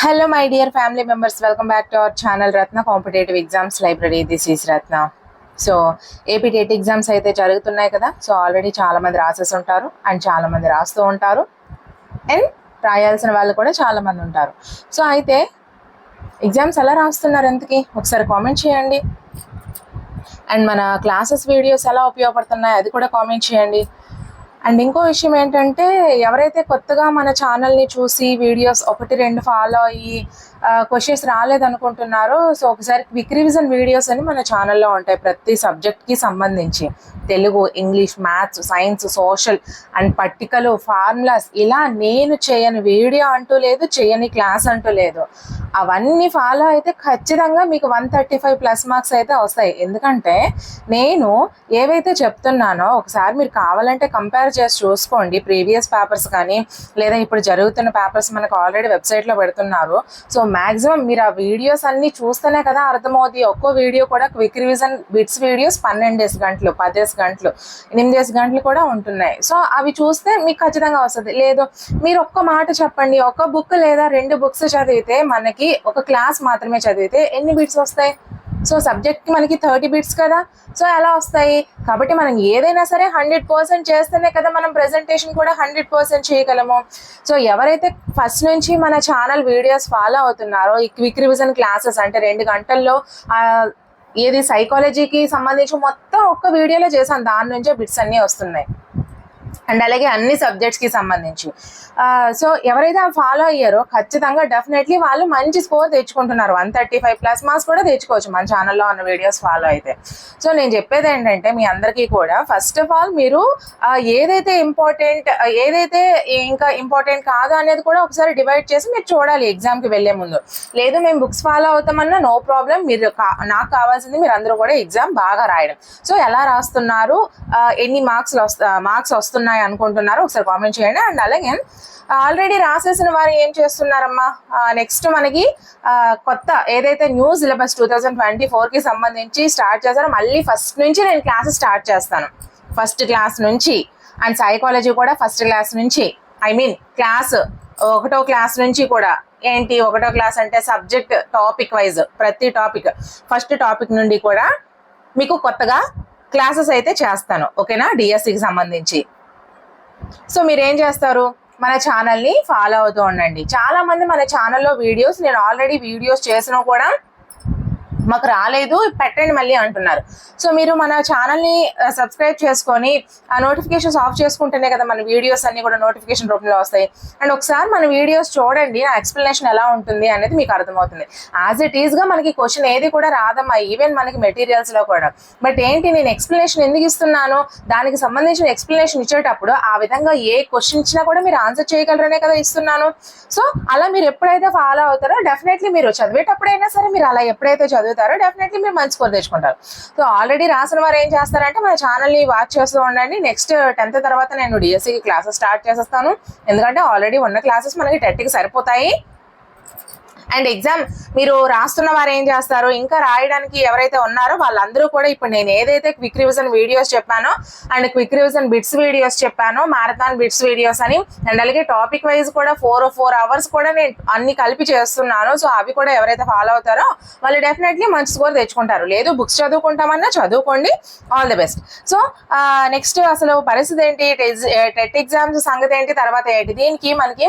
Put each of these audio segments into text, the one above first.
Hello my dear family members welcome back to our channel Ratna competitive exams library this is Ratna so AP TET exams అయితే జరుగుతున్నాయి కదా. So already చాలామంది రాసేసి ఉంటారు and చాలామంది రాస్తూ ఉంటారు. అండ్ రాయాల్సిన వాళ్ళు కూడా చాలామంది ఉంటారు. సో అయితే ఎగ్జామ్స్ ఎలా రాస్తున్నారు ఎంతకి ఒకసారి కామెంట్ చేయండి. అండ్ మన క్లాసెస్ వీడియోస్ ఎలా ఉపయోగపడుతున్నాయి? అది కూడా కామెంట్ చేయండి. అండ్ ఇంకో విషయం ఏంటంటే ఎవరైతే కొత్తగా మన ఛానల్ని చూసి వీడియోస్ ఒకటి రెండు ఫాలో అయ్యి క్వశ్చన్స్ రాలేదనుకుంటున్నారో సో ఒకసారి క్విక్ రివిజన్ వీడియోస్ అని మన ఛానల్లో ఉంటాయి ప్రతి సబ్జెక్ట్కి సంబంధించి. Telugu English maths science social and పట్టికలు ఫార్ములాస్ ఇలా నేను చేయని వీడియో అంటూ లేదు చేయని క్లాస్ అంటూ లేదు. అవన్నీ ఫాలో అయితే ఖచ్చితంగా మీకు one thirty five plus marks అయితే వస్తాయి. ఎందుకంటే నేను ఏవైతే చెప్తున్నానో ఒకసారి మీరు కావాలంటే కంపేర్ చేసి చూసుకోండి. ప్రీవియస్ పేపర్స్ కానీ లేదా ఇప్పుడు జరుగుతున్న పేపర్స్ మనకు ఆల్రెడీ వెబ్సైట్లో పెడుతున్నారు. సో మ్యాక్సిమం మీరు ఆ వీడియోస్ అన్ని చూస్తేనే కదా అర్థమవుతుంది ఒక్కో వీడియో కూడా క్విక్ రివిజన్ బిట్స్ వీడియోస్ పన్నెండేసి గంటలు పదేసి గంటలు ఎనిమిదేసి గంటలు కూడా ఉంటున్నాయి. సో అవి చూస్తే మీకు ఖచ్చితంగా వస్తుంది. లేదు మీరు ఒక్క మాట చెప్పండి. ఒక బుక్ లేదా రెండు బుక్స్ చదివితే మనకి ఒక క్లాస్ మాత్రమే చదివితే ఎన్ని బిట్స్ వస్తాయి? సో సబ్జెక్ట్ మనకి థర్టీ బిట్స్ కదా. సో ఎలా వస్తాయి? కాబట్టి మనం ఏదైనా సరే హండ్రెడ్ పర్సెంట్ చేస్తేనే కదా మనం ప్రజెంటేషన్ కూడా హండ్రెడ్ పర్సెంట్ చేయగలము. సో ఎవరైతే ఫస్ట్ నుంచి మన ఛానల్ వీడియోస్ ఫాలో అవుతున్నారో ఈ క్విక్ రివిజన్ క్లాసెస్ అంటే రెండు గంటల్లో ఏది సైకాలజీకి సంబంధించి మొత్తం ఒక్క వీడియోలో చేశాను. దాని నుంచే బిట్స్ అన్నీ వస్తున్నాయి. అండ్ అలాగే అన్ని సబ్జెక్ట్స్కి సంబంధించి. సో ఎవరైతే ఫాలో అయ్యారో ఖచ్చితంగా డెఫినెట్లీ వాళ్ళు మంచి స్కోర్ తెచ్చుకుంటున్నారు. One thirty five plus marks కూడా తెచ్చుకోవచ్చు మన ఛానల్లో ఉన్న వీడియోస్ ఫాలో అయితే. సో నేను చెప్పేది ఏంటంటే మీ అందరికీ కూడా ఫస్ట్ ఆఫ్ ఆల్ మీరు ఏదైతే ఇంపార్టెంట్ ఏదైతే ఇంకా ఇంపార్టెంట్ కాదు అనేది కూడా ఒకసారి డివైడ్ చేసి మీరు చూడాలి ఎగ్జామ్కి వెళ్ళే ముందు. లేదు మేము బుక్స్ ఫాలో అవుతామన్నా నో ప్రాబ్లం మీరు నాకు కావాల్సింది మీరు అందరూ కూడా ఎగ్జామ్ బాగా రాయడం. సో ఎలా రాస్తున్నారు? ఎన్ని మార్క్స్ వస్తా మార్క్స్ వస్తున్నాయి? అనుకుంటున్నారు. ఒకసారి కామెంట్ చేయండి. అండ్ అలాగే ఆల్రెడీ రాసేసిన వారు ఏం చేస్తున్నారమ్మా? నెక్స్ట్ మనకి కొత్త ఏదైతే new syllabus two thousand twenty ఫోర్కి సంబంధించి స్టార్ట్ చేస్తారో మళ్ళీ ఫస్ట్ నుంచి నేను క్లాసెస్ స్టార్ట్ చేస్తాను. ఫస్ట్ క్లాస్ నుంచి. అండ్ సైకాలజీ కూడా ఫస్ట్ క్లాస్ నుంచి. ఐ మీన్ క్లాస్ ఒకటో క్లాస్ నుంచి కూడా. ఏంటి ఒకటో క్లాస్ అంటే సబ్జెక్ట్ టాపిక్ వైజ్ ప్రతి టాపిక్ ఫస్ట్ టాపిక్ నుండి కూడా మీకు కొత్తగా క్లాసెస్ అయితే చేస్తాను. ఓకేనా డిఎస్సికి సంబంధించి. సో మీరు ఏం చేస్తారు? మన ఛానల్ని ఫాలో అవుతూ ఉండండి. చాలా మంది మన ఛానల్లో వీడియోస్ నేను ఆల్రెడీ వీడియోస్ చేసినా కూడా మాకు రాలేదు పెట్టండి మళ్ళీ అంటున్నారు. సో మీరు మన ఛానల్ని సబ్స్క్రైబ్ చేసుకొని ఆ నోటిఫికేషన్స్ ఆఫ్ చేసుకుంటేనే కదా మన వీడియోస్ అన్ని కూడా నోటిఫికేషన్ రూపంలో వస్తాయి. అండ్ ఒకసారి మన వీడియోస్ చూడండి నా ఎక్స్ప్లెనేషన్ ఎలా ఉంటుంది అనేది మీకు అర్థమవుతుంది. యాజ్ ఇట్ ఈస్గా మనకి క్వశ్చన్ ఏది కూడా రాదమ్మా ఈవెన్ మనకి మెటీరియల్స్లో కూడా. బట్ ఏంటి నేను ఎక్స్ప్లెనేషన్ ఎందుకు ఇస్తున్నాను? దానికి సంబంధించిన ఎక్స్ప్లెనేషన్ ఇచ్చేటప్పుడు ఆ విధంగా ఏ క్వశ్చన్ ఇచ్చినా కూడా మీరు ఆన్సర్ చేయగలరనే కదా ఇస్తున్నాను. సో అలా మీరు ఎప్పుడైతే ఫాలో అవుతారో డెఫినెట్లీ మీరు చదివేటప్పుడైనా సరే మీరు అలా ఎప్పుడైతే చదువుతారో డెఫినెట్లీ మీరు మంచి స్కోర్ తెచ్చుకుంటారు. సో ఆల్రెడీ రాసిన వారు ఏం చేస్తారంటే మన ఛానల్ని వాచ్ చేస్తూ ఉండండి. నెక్స్ట్ టెన్త్ తర్వాత నేను డిఎస్సికి క్లాసెస్ స్టార్ట్ చేసేస్తాను. ఎందుకంటే ఆల్రెడీ ఉన్న క్లాసెస్ మనకి టెట్కి సరిపోతాయి. అండ్ ఎగ్జామ్ మీరు రాస్తున్న వారు ఏం చేస్తారు? ఇంకా రాయడానికి ఎవరైతే ఉన్నారో వాళ్ళందరూ కూడా ఇప్పుడు నేను ఏదైతే క్విక్ రివిజన్ వీడియోస్ చెప్పానో and quick revision bits videos చెప్పానో మారథాన్ బిట్స్ వీడియోస్ అని అండ్ అలాగే టాపిక్ వైజ్ కూడా ఫోర్ ఫోర్ అవర్స్ కూడా నేను అన్ని కలిపి చేస్తున్నాను. సో అవి కూడా ఎవరైతే ఫాలో అవుతారో వాళ్ళు డెఫినెట్లీ మంచి స్కోర్ తెచ్చుకుంటారు. లేదు బుక్స్ చదువుకుంటామన్నా చదువుకోండి. All the best so next అసలు పరిస్థితి ఏంటి? టెట్ ఎగ్జామ్స్ సంగతి ఏంటి? తర్వాత ఏంటి? దీనికి మనకి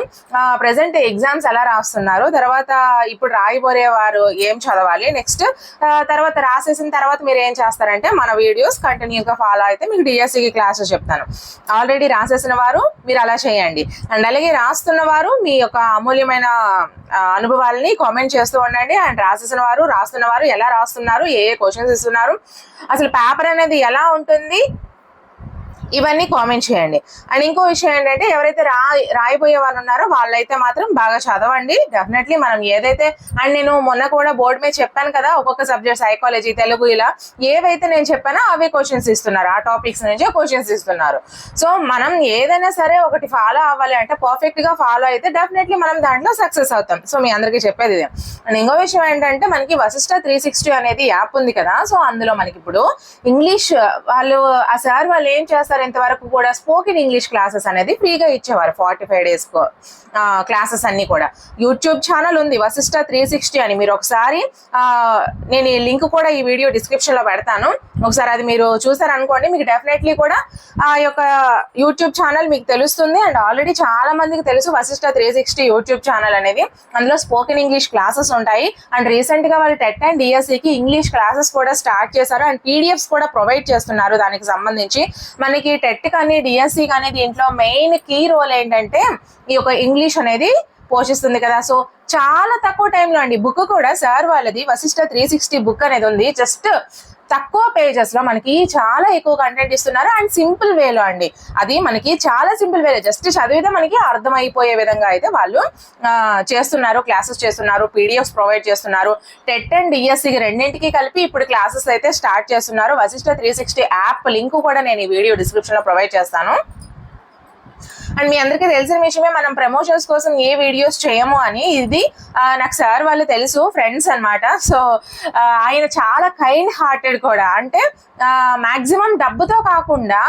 ప్రజెంట్ ఎగ్జామ్స్ ఎలా రాస్తున్నారు? తర్వాత ఇప్పుడు రాయబోయేవారు ఏం చదవాలి? నెక్స్ట్ తర్వాత రాసేసిన తర్వాత మీరు ఏం చేస్తారంటే మన వీడియోస్ కంటిన్యూగా ఫాలో అయితే మీకు డిఎస్సికి క్లాసెస్ చెప్తాను. ఆల్రెడీ రాసేసిన వారు మీరు అలా చేయండి. అండ్ అలాగే రాస్తున్న వారు మీ యొక్క అమూల్యమైన అనుభవాలని కామెంట్ చేస్తూ ఉండండి. అండ్ రాసేసిన వారు రాస్తున్న వారు ఎలా రాస్తున్నారు? ఏ ఏ క్వశ్చన్స్ ఇస్తున్నారు? అసలు పేపర్ అనేది ఎలా ఉంటుంది? ఇవన్నీ కామెంట్ చేయండి. అండ్ ఇంకో విషయం ఏంటంటే ఎవరైతే రా రాయిపోయే వాళ్ళు ఉన్నారో వాళ్ళైతే మాత్రం బాగా చదవండి. డెఫినెట్లీ మనం ఏదైతే అండ్ నేను మొన్న కూడా బోర్డు మీద చెప్పాను కదా ఒక్కొక్క సబ్జెక్ట్ సైకాలజీ తెలుగు ఇలా ఏవైతే నేను చెప్పానో అవే క్వశ్చన్స్ ఇస్తున్నారు. ఆ టాపిక్స్ నుంచే క్వశ్చన్స్ ఇస్తున్నారు. సో మనం ఏదైనా సరే ఒకటి ఫాలో అవ్వాలి అంటే పర్ఫెక్ట్గా ఫాలో అయితే డెఫినెట్లీ మనం దాంట్లో సక్సెస్ అవుతాం. సో మీ అందరికీ చెప్పేది ఇదే. అండ్ ఇంకో విషయం ఏంటంటే మనకి వశిష్ట త్రీ సిక్స్టీ అనేది యాప్ ఉంది కదా సో అందులో మనకి ఇప్పుడు ఇంగ్లీష్ వాళ్ళు ఆ సార్ వాళ్ళు ఏం చేస్తారు? సార్ వరకు కూడా స్పోకెన్ ఇంగ్లీష్ క్లాసెస్ అనేది ఫ్రీగా ఇచ్చేవారు ఫార్టీ ఫైవ్ డేస్ క్లాసెస్ అన్ని కూడా. యూట్యూబ్ ఛానల్ ఉంది వశిష్ట త్రీ సిక్స్టీ అని. మీరు ఒకసారి నేను ఈ లింక్ కూడా ఈ వీడియో డిస్క్రిప్షన్లో పెడతాను. ఒకసారి అది మీరు చూసారనుకోండి మీకు డెఫినెట్లీ కూడా ఆ యొక్క యూట్యూబ్ ఛానల్ మీకు తెలుస్తుంది. అండ్ ఆల్రెడీ చాలా మందికి తెలుసు Vasishta three sixty YouTube channel అనేది. అందులో స్పోకెన్ ఇంగ్లీష్ క్లాసెస్ ఉంటాయి. అండ్ రీసెంట్గా వాళ్ళు టెట్ అండ్ డిఎస్సికి ఇంగ్లీష్ క్లాసెస్ కూడా స్టార్ట్ చేశారు. అండ్ పీడిఎఫ్స్ కూడా ప్రొవైడ్ చేస్తున్నారు దానికి సంబంధించి. మనకి టెట్ కానీ డిఎస్సి కానీ దీంట్లో మెయిన్ కీ రోల్ ఏంటంటే ఈ యొక్క ఇంగ్లీష్ అనేది పోషిస్తుంది కదా. సో చాలా తక్కువ టైంలో అండి బుక్ కూడా సార్ వాళ్ళది వశిష్ట త్రీ సిక్స్టీ బుక్ అనేది ఉంది. జస్ట్ తక్కువ పేజెస్లో మనకి చాలా ఎక్కువ కంటెంట్ ఇస్తున్నారు అండ్ సింపుల్ వేలో అండి. అది మనకి చాలా సింపుల్ వేలో జస్ట్ చదివితే మనకి అర్థమైపోయే విధంగా అయితే వాళ్ళు చేస్తున్నారు క్లాసెస్ చేస్తున్నారు పీడిఎఫ్స్ ప్రొవైడ్ చేస్తున్నారు. టెట్ అండ్ డిఎస్సి రెండింటికి కలిపి ఇప్పుడు క్లాసెస్ అయితే స్టార్ట్ చేస్తున్నారు. Vasishta three sixty app link కూడా నేను ఈ వీడియో డిస్క్రిప్షన్లో ప్రొవైడ్ చేస్తాను. అండ్ మీ అందరికీ తెలిసిన విషయమే మనం ప్రమోషన్స్ కోసం ఏ వీడియోస్ చేయము అని ఇది నాకు సార్ వాళ్ళు తెలుసు ఫ్రెండ్స్ అన్నమాట. సో ఆయన చాలా కైండ్ హార్టెడ్ కూడా. అంటే మాక్సిమం డబ్బుతో కాకుండా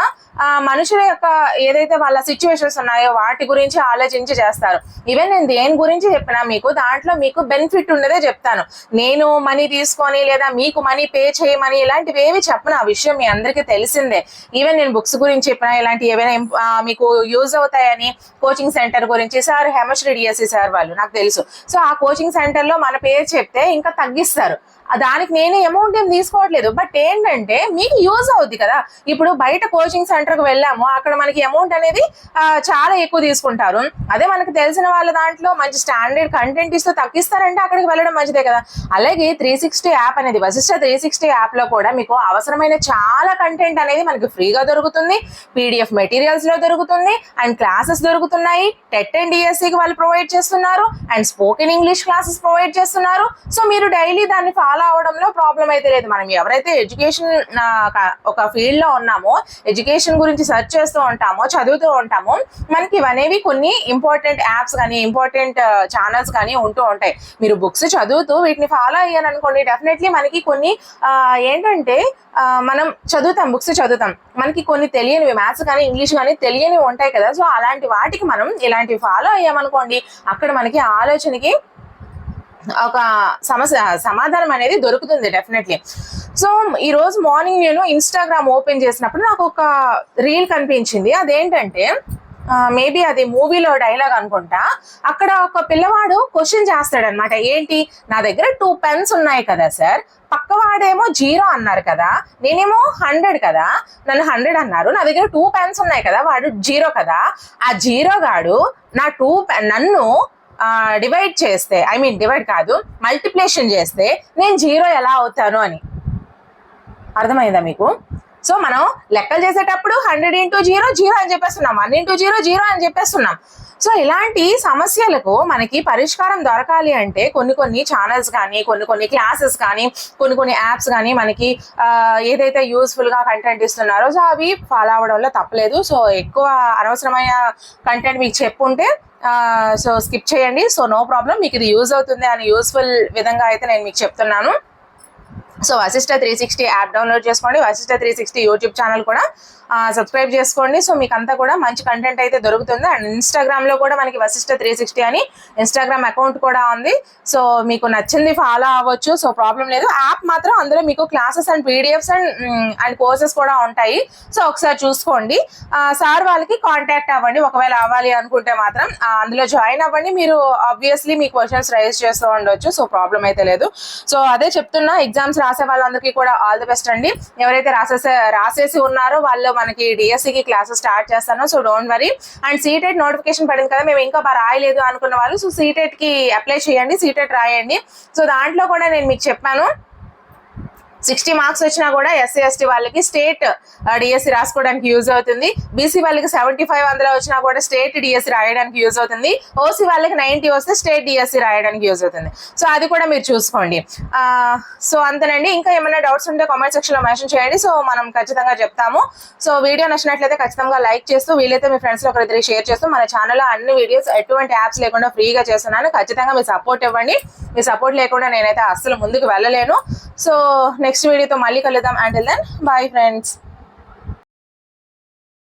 మనుషుల యొక్క ఏదైతే వాళ్ళ సిచ్యువేషన్స్ ఉన్నాయో వాటి గురించి ఆలోచించి చేస్తారు. ఈవెన్ నేను దేని గురించి చెప్పినా మీకు దాంట్లో మీకు బెనిఫిట్ ఉన్నదే చెప్తాను. నేను మనీ తీసుకొని లేదా మీకు మనీ పే చేయమని ఇలాంటివి ఏవి చెప్పను. ఆ విషయం మీ అందరికీ తెలిసిందే. ఈవెన్ నేను బుక్స్ గురించి చెప్పినా ఇలాంటి ఏవైనా మీకు యూజ్ అవుతాయని కోచింగ్ సెంటర్ గురించి సార్ హెమశ్రీ డిఎస్సి సార్ వాళ్ళు నాకు తెలుసు. సో ఆ కోచింగ్ సెంటర్లో మన పేరు చెప్తే ఇంకా తగ్గిస్తారు. దానికి నేను అమౌంట్ ఏం తీసుకోవట్లేదు. బట్ ఏంటంటే మీకు యూజ్ అవుద్ది కదా. ఇప్పుడు బయట కోచింగ్ సెంటర్కి వెళ్ళాము అక్కడ మనకి అమౌంట్ అనేది చాలా ఎక్కువ తీసుకుంటారు. అదే మనకు తెలిసిన వాళ్ళ దాంట్లో మంచి స్టాండర్డ్ కంటెంట్ ఇస్తూ తగ్గిస్తారంటే అక్కడికి వెళ్ళడం మంచిదే కదా. అలాగే త్రీ సిక్స్టీ యాప్ అనేది వశిష్ట త్రీ సిక్స్టీ యాప్లో కూడా మీకు అవసరమైన చాలా కంటెంట్ అనేది మనకి ఫ్రీగా దొరుకుతుంది. పీడిఎఫ్ మెటీరియల్స్లో దొరుకుతుంది. అండ్ క్లాసెస్ దొరుకుతున్నాయి. టెట్ అండ్ డిఎస్సికి వాళ్ళు ప్రొవైడ్ చేస్తున్నారు. And spoken English classes provide చేస్తున్నారు. సో మీరు డైలీ దాన్ని ఫాలో అవడంలో ప్రాబ్లం అయితే లేదు. మనం ఎవరైతే ఎడ్యుకేషన్ ఒక ఫీల్డ్లో ఉన్నామో ఎడ్యుకేషన్ గురించి సెర్చ్ చేస్తూ ఉంటామో చదువుతూ ఉంటామో మనకి ఇవనేవి కొన్ని ఇంపార్టెంట్ యాప్స్ కానీ ఇంపార్టెంట్ ఛానల్స్ కానీ ఉంటూ ఉంటాయి. మీరు బుక్స్ చదువుతూ వీటిని ఫాలో అయ్యాను అనుకోండి డెఫినెట్లీ మనకి కొన్ని ఏంటంటే మనం చదువుతాం బుక్స్ చదువుతాం. మనకి కొన్ని తెలియనివి మ్యాథ్స్ కానీ ఇంగ్లీష్ కానీ తెలియనివి ఉంటాయి కదా. సో అలాంటి వాటికి మనం ఇలాంటివి ఫాలో అయ్యామనుకోండి అక్కడ మనకి ఆలోచనకి ఒక సమస్య సమాధానం అనేది దొరుకుతుంది డెఫినెట్లీ సో ఈ రోజు మార్నింగ్ నేను ఇన్స్టాగ్రామ్ ఓపెన్ చేసినప్పుడు నాకు ఒక రీల్ కనిపించింది. అదేంటంటే మేబీ అది మూవీలో డైలాగ్ అనుకుంటా. అక్కడ ఒక పిల్లవాడు క్వశ్చన్ చేస్తాడనమాట ఏంటి? నా దగ్గర టూ పెన్స్ ఉన్నాయి కదా సార్ పక్కవాడేమో జీరో అన్నారు కదా. నేనేమో హండ్రెడ్ కదా. నన్ను హండ్రెడ్ అన్నారు. నా దగ్గర టూ పెన్స్ ఉన్నాయి కదా వాడు జీరో కదా. ఆ జీరో గాడు నా టూ నన్ను డివైడ్ చేస్తే ఐ మీన్ డివైడ్ కాదు మల్టిప్లేషన్ చేస్తే నేను జీరో ఎలా అవుతాను అని. అర్థమైందా మీకు? సో మనం లెక్కలు చేసేటప్పుడు హండ్రెడ్ ఇంటూ జీరో జీరో అని చెప్పేస్తున్నాం. వన్ ఇంటూ జీరో జీరో అని చెప్పేస్తున్నాం. సో ఇలాంటి సమస్యలకు మనకి పరిష్కారం దొరకాలి అంటే కొన్ని కొన్ని ఛానల్స్ కానీ కొన్ని కొన్ని క్లాసెస్ కానీ కొన్ని కొన్ని యాప్స్ కానీ మనకి ఏదైతే యూస్ఫుల్గా కంటెంట్ ఇస్తున్నారో సో అవి ఫాలో అవడంలో తప్పలేదు. సో ఎక్కువ అనవసరమైన కంటెంట్ మీకు చెప్పుంటే సో స్కిప్ చేయండి. సో నో ప్రాబ్లం మీకు ఇది యూజ్ అవుతుంది అని యూస్ఫుల్ విధంగా అయితే నేను మీకు చెప్తున్నాను. So Vasishta three sixty app download చేసుకోండి. Vasishta three sixty YouTube channel కూడా సబ్స్క్రైబ్ చేసుకోండి. సో మీకు అంతా కూడా మంచి కంటెంట్ అయితే దొరుకుతుంది. అండ్ ఇన్స్టాగ్రామ్లో కూడా మనకి వశిష్ట త్రీ సిక్స్టీ అని ఇన్స్టాగ్రామ్ అకౌంట్ కూడా ఉంది. సో మీకు నచ్చింది ఫాలో అవ్వచ్చు. సో ప్రాబ్లం లేదు. యాప్ మాత్రం అందులో మీకు classes and PDFs and and courses కూడా ఉంటాయి. సో ఒకసారి చూసుకోండి. సార్ వాళ్ళకి కాంటాక్ట్ అవ్వండి. ఒకవేళ అవ్వాలి అనుకుంటే మాత్రం అందులో జాయిన్ అవ్వండి. మీరు ఆబ్వియస్లీ మీ క్వశ్చన్స్ రైజ్ చేస్తూ ఉండొచ్చు. సో ప్రాబ్లం అయితే లేదు. సో అదే చెప్తున్నా ఎగ్జామ్స్ రాసే వాళ్ళందరికీ కూడా ఆల్ ది బెస్ట్ అండి. ఎవరైతే రాసేసే రాసేసి ఉన్నారో వాళ్ళు మనకి డిఎస్సి కి క్లాసెస్ స్టార్ట్ చేస్తాను. So don't worry and CTET notification పడింది కదా మేము ఇంకా రాయలేదు అనుకున్న వాళ్ళు సో సీటెట్కి అప్లై చేయండి సీటెట్ రాయండి. సో దాంట్లో కూడా నేను మీకు చెప్పాను. సిక్స్టీ మార్క్స్ వచ్చినా కూడా ఎస్సీ ఎస్టీ వాళ్ళకి స్టేట్ డిఎస్సి రాసుకోవడానికి యూజ్ అవుతుంది. బీసీ వాళ్ళకి సెవెంటీ ఫైవ్ అందులో వచ్చినా కూడా స్టేట్ డిఎస్సి రాయడానికి యూజ్ అవుతుంది. ఓసీ వాళ్ళకి నైన్టీ వస్తే స్టేట్ డిఎస్సి రాయడానికి యూజ్ అవుతుంది. సో అది కూడా మీరు చూసుకోండి. సో అంతేనండి. ఇంకా ఏమైనా డౌట్స్ ఉంటే కామెంట్ సెక్షన్లో మెన్షన్ చేయండి. సో మనం ఖచ్చితంగా చెప్తాము. సో వీడియో నచ్చినట్లయితే ఖచ్చితంగా లైక్ చేస్తూ వీలైతే మీ ఫ్రెండ్స్లో ఒకరిద్దరికి షేర్ చేస్తూ మన ఛానల్లో అన్ని వీడియోస్ ఎటువంటి యాప్స్ లేకుండా ఫ్రీగా చేస్తున్నాను. ఖచ్చితంగా మీ సపోర్ట్ ఇవ్వండి. మీ సపోర్ట్ లేకుండా నేనైతే అస్సలు ముందుకు వెళ్ళలేను. సో నెక్స్ట్ వీడియోతో మళ్ళీ కలుద్దాం అంటిల్ దెన్ బాయ్ ఫ్రెండ్స్